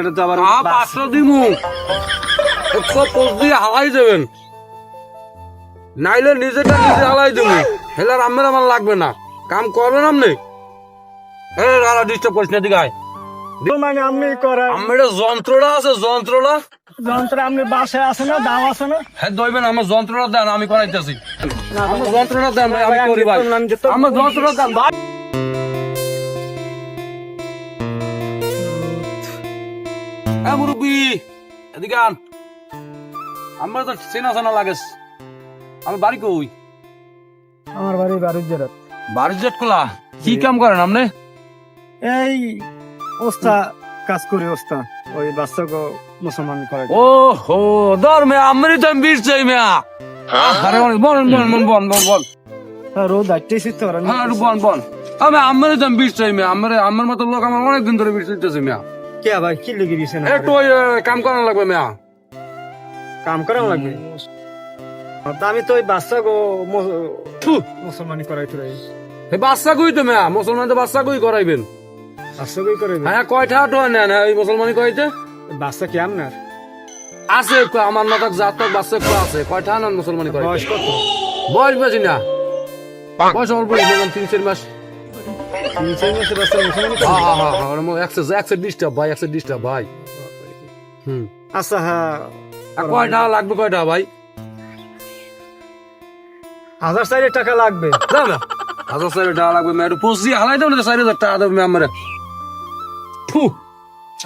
এটা তো আবার পাঁচশো দিমু। একশো পোস্ট দিয়ে হালাই দেবেন। নাইলে নিজেটা নিজে হালাই দিমু। হেলে আমার আমার লাগবে না। কাম করবেন আপনি? এ দাদা ডিস্টার্ব করিস না দিঘায় মানে আপনি করেন। আমার যন্ত্রটা আছে যন্ত্রটা? যন্ত্র আপনি বাসায় আছে না দাম আছে না? হ্যাঁ দইবেন আমার যন্ত্রটা দেন আমি করাইতেছি। আমার যন্ত্রটা দেন ভাই আমি করি ভাই। আমার যন্ত্রটা দেন ভাই। হ্যাঁ মুরব্বী এদিকে আন। আমার তো চেনা চেনা লাগেস আমার বাড়ি কই? আমার কি কাম করেন আপনি? এই ওস্তা কাজ করি ওস্তা ওই বাচ্চাকে মুসলমান করে। ও হো দর মে আমরি তো বীর চাই মিয়া। আরে বল বল বল বল বল বল বল। হ্যাঁ, রোদ হ্যাঁ বল বল। আমি আমরি তো বীর চাই মিয়া। আমার আমার মতো লোক আমার অনেক দিন ধরে বীর চাইতেছে মিয়া। কে ভাই কি লেগে দিয়েছেন একটু ওই কাম করানো লাগবে মিয়া। কাম করা লাগবে? তা আমি তো ওই বাচ্চা গো মুসলমানি করাইতে রাই এই বাচ্চা কই তো মিয়া? মুসলমান তো বাচ্চা কই করাইবেন? বাচ্চা কই করে হ্যাঁ কয়টা তো নেন এই মুসলমানি কইতে বাচ্চা কি আপনার? আছে কো, আমার নাটক জাতক বাচ্চা আছে। কয়টা নেন মুসলমানি করাইতে বয়স কত? বয়স বেশি না। বয়স অল্প তিন চার মাস। ভাই একশো ডিস্টার্ব ভাই হুম আচ্ছা হ্যাঁ কয়টা লাগবে কয়টা ভাই? হাজার চারের টাকা লাগবে। না হাজার চার টাকা লাগবে মেয়ে একটু পঁচিশ হালাই দাও না চার হাজার টাকা দেবে আমার।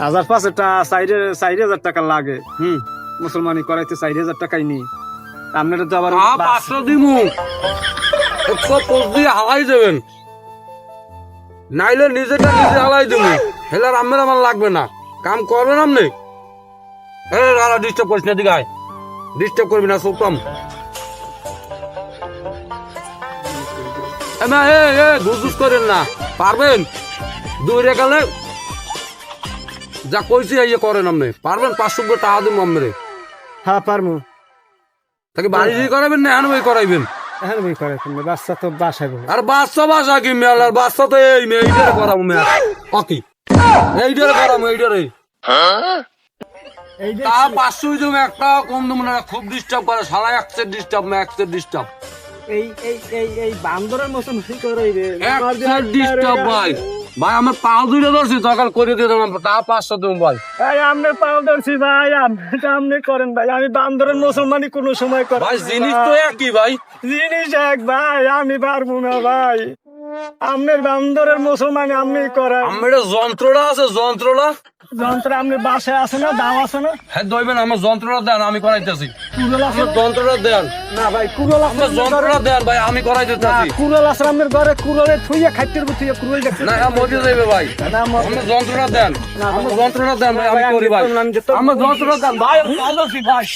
হাজার পাঁচের টাকা চাইরে চার হাজার টাকা লাগে। হুম। মুসলমানি করাইতে চার হাজার টাকাই নেই। আপনারা তো আবার পাঁচশো দিমু। একশো পোস্ট দিয়ে হালাই দেবেন। নাইলে নিজেটা নিজে হালাই দিমু হেলে আমার আমার লাগবে না। কাম করবেন আপনি? এ দাদা ডিস্টার্ব করিস না দিঘায় ডিস্টার্ব করবি না সুকম এ মা, এ এ ঘুষ করেন না। পারবেন? দুই রেখালে যা কইছি ইয়ে করেন আপনি। পারবেন? পাঁচশো টাকা দিব আমরে হ্যাঁ পারমু। তাকে বাড়ি করাবেন না ওই করাইবেন? হ্যাঁ ভাই করে তুমি বাচ্চা তো বাসায় বসে। আর বাচ্চা বাসা কি আর বাচ্চা তো এই মেয়ে এইটারে করাবো মেয়ে। অকি? এইটারে করাবো এইটারে এই তা পাঁচশো তুমি একটা কম দেবো না খুব ডিস্টার্ব করে সারা একসের ডিস্টার্ব না একসের ডিস্টার্ব এই এই এই এই বান্দরের মতন করে ডিস্টার্ব ভাই। ভাই আমার পাও দুইটা ধরছি সকাল করে দিয়ে দেবো তা পাঁচশো তুমি বল ভাই আমি পাও ধরছি ভাই আপনি আমনে করেন ভাই আমি বান্দরের মুসলমানি কোনো সময় করি ভাই জিনিস তো একই ভাই। জিনিস এক ভাই আমি পারব না ভাই। আমনের বান্দরের মুসলমানি আপনি করেন আমার যন্ত্রটা আছে যন্ত্রটা? যন্ত্র আপনি বাসায় আছে না দাম আছে না? হ্যাঁ দইবেন আমার যন্ত্রটা দেন আমি করাইতেছি। যন্ত্রটা দেন। না ভাই কুড়াল আছে যন্ত্রটা দেন ভাই আমি করাইতেছি। কুড়াল আছে আপনার ঘরে কুড়ালে থুইয়া খাইতে থুইয়া কুড়াল দেখতে না হ্যাঁ মজে যাবে ভাই। আমার যন্ত্রটা দেন। আমার যন্ত্রটা দেন ভাই আমি করি ভাই। আমি। আমার যন্ত্রটা দেন ভাই আমি আছি, ভাই।